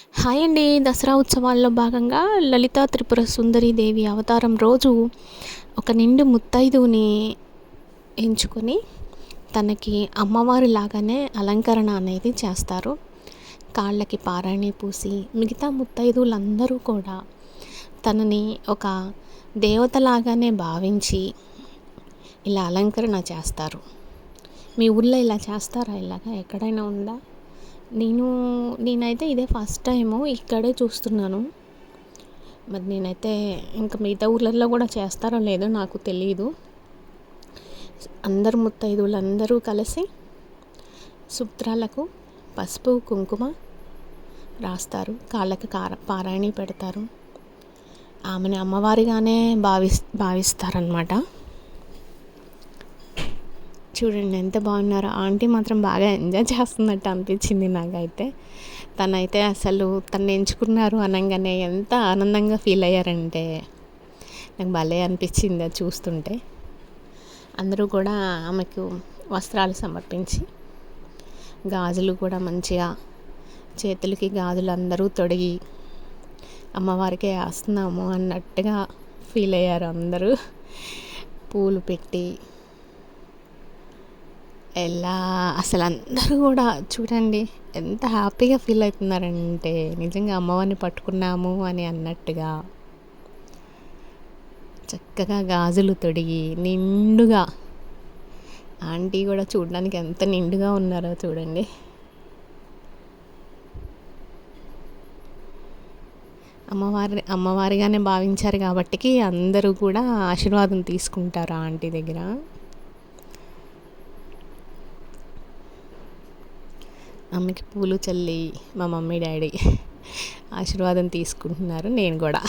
Hi అండి. దసరా ఉత్సవాల్లో భాగంగా లలిత త్రిపుర సుందరి దేవి అవతారం రోజు ఒక నిండు ముత్తైదువుని ఎంచుకొని తనకి అమ్మవారి లాగానే అలంకరణ అనేది చేస్తారు. కాళ్ళకి పారాణి పూసి మిగతా ముత్తైదువులందరూ కూడా తనని ఒక దేవతలాగానే భావించి ఇలా అలంకరణ చేస్తారు. మీ ఊళ్ళో ఇలా చేస్తారా? ఇలాగా ఎక్కడైనా ఉందా? నేను నేనైతే ఇదే ఫస్ట్ టైము ఇక్కడే చూస్తున్నాను. మరి నేనైతే ఇంకా మిగతా ఊర్లలో కూడా చేస్తారో లేదో నాకు తెలియదు అందరు ముత్తైదువులందరూ కలిసి సుత్రాలకు పసుపు కుంకుమ రాస్తారు. కాళ్ళకి కార పారాయణి పెడతారు. ఆమెని అమ్మవారిగానే భావిస్ భావిస్తారనమాట చూడండి ఎంత బాగున్నారో. ఆంటీ మాత్రం బాగా ఎంజాయ్ చేస్తున్నట్టు అనిపించింది నాకైతే. తనైతే అసలు తను ఎంచుకున్నారు అనగానే ఎంత ఆనందంగా ఫీల్ అయ్యారంటే. నాకు భలే అనిపించింది అది చూస్తుంటే. అందరూ కూడా ఆమెకు వస్త్రాలు సమర్పించి గాజులు కూడా మంచిగా చేతులకి గాజులు అందరూ తొడిగి అమ్మవారికి వేస్తున్నాము అన్నట్టుగా ఫీల్ అయ్యారు అందరూ. పూలు పెట్టి ఎలా అసలు అందరూ కూడా చూడండి ఎంత హ్యాపీగా ఫీల్ అవుతున్నారంటే నిజంగా అమ్మవారిని పట్టుకున్నాము అని అన్నట్టుగా చక్కగా గాజులు తొడిగి నిండుగా ఆంటీ కూడా చూడడానికి ఎంత నిండుగా ఉన్నారో చూడండి. అమ్మవారి అమ్మవారిగానే భావించారు కాబట్టికి అందరూ కూడా ఆశీర్వాదం తీసుకుంటారు ఆంటీ దగ్గర? ఆమెకి పూలు చల్లి మా మమ్మీ డాడీ ఆశీర్వాదం తీసుకుంటున్నారు. నేను కూడా.